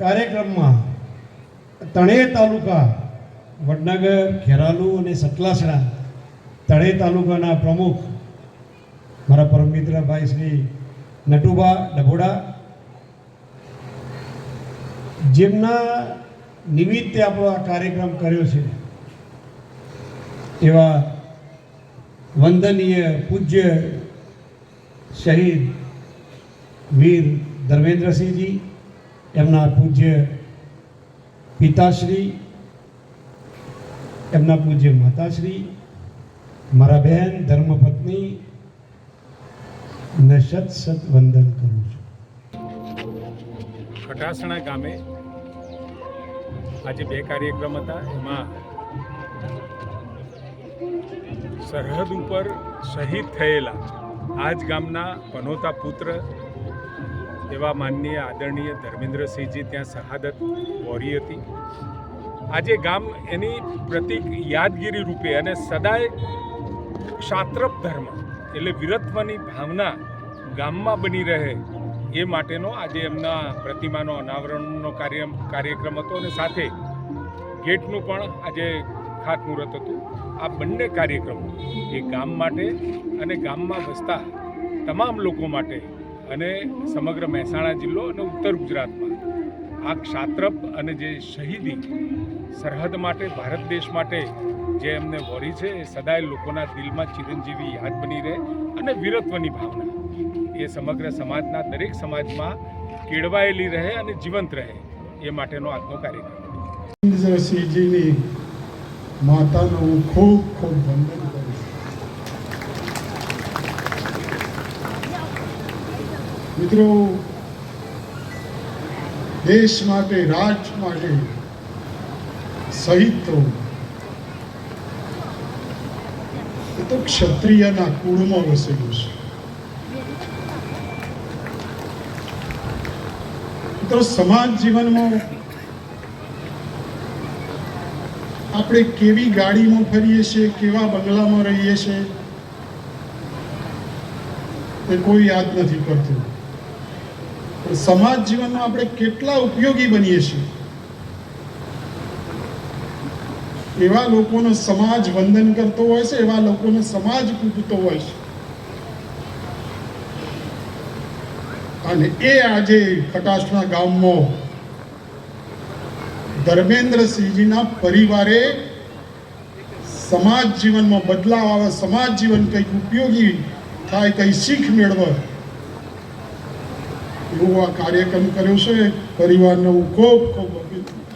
કાર્યક્રમમાં તણેર તાલુકા, વડનગર, ખેરાલુ અને સતલાસણા તળે તાલુકાના પ્રમુખ મારા પરમ ભાઈ શ્રી નટુબા ડભોડા જેમના નિમિત્તે આપણો આ કાર્યક્રમ કર્યો છે. એવા વંદનીય પૂજ્ય શહીદ વીર ધર્મેન્દ્રસિંહજી એમના પૂજ્ય પિતાશ્રી, એમના પૂજ્ય માતાશ્રી, મારા બહેન, ધર્મપત્ની, ને સત સત વંદન કરું છું. ખટાસણા ગામે આજે બે કાર્યક્રમ હતા. એમાં સરહદ ઉપર શહીદ થયેલા આજ ગામના પનોતા પુત્ર એવા માનનીય આદરણીય ધર્મેન્દ્રસિંહજી ત્યાં શહાદત વોરી હતી. આજે ગામ એની પ્રતિક યાદગીરી રૂપે અને સદાય ક્ષાત્રપ ધર્મ એટલે વીરત્વની ભાવના ગામમાં બની રહે એ માટેનો આજે એમના પ્રતિમાનો અનાવરણનો કાર્ય કાર્યક્રમ હતો અને સાથે ગેટનું પણ આજે ખાતમુહૂર્ત હતું. આ બંને કાર્યક્રમો એ ગામ માટે અને ગામમાં વસતા તમામ લોકો માટે અને સમગ્ર મહેસાણા જિલ્લો અને ઉત્તર ગુજરાતમાં. આ ક્ષાત્રપ અને જે શહીદી સરહદ માટે, ભારત દેશ માટે જે એમને વોરી છે, એ સદાય લોકોના દિલમાં ચિરંજીવી યાદ બની રહે અને વીરત્વની ભાવના. એ સમગ્ર સમાજના દરેક સમાજમાં કેળવાયેલી રહે અને જીવંત રહે, એ માટેનો આજનો કાર્યક્રમ. માતાનો ખૂબ ખૂબ વંદન કરું છું મિત્રો, દેશ માટે રાષ્ટ્ર માટે, સહિત એ તો ક્ષત્રિયના કુળમાં વસેલું છે. મિત્રો, સમાજ જીવનમાં આપણે કેવી ગાડીમાં ફરીએ છીએ, કેવા બંગલામાં રહીએ છીએ, એ કોઈ યાદ નથી કરતું સમાજ જીવનમાં આપણે કેટલા ઉપયોગી બનીએ છીએ. એવા લોકોનો સમાજ વંદન કરતો હોય છે, એવા લોકોનો સમાજ પૂજતો હોય છે. અને એ આજે ખટાસણા ગામમાં ધર્મેન્દ્રસિંહજીના પરિવારે સમાજ જીવનમાં બદલાવ આવે, સમાજ જીવન કંઈક ઉપયોગી થાય, કંઈ શીખ મેળવે. એવો આ કાર્યક્રમ કર્યો છે. પરિવારને ખૂબ ખૂબ અભિનંદન.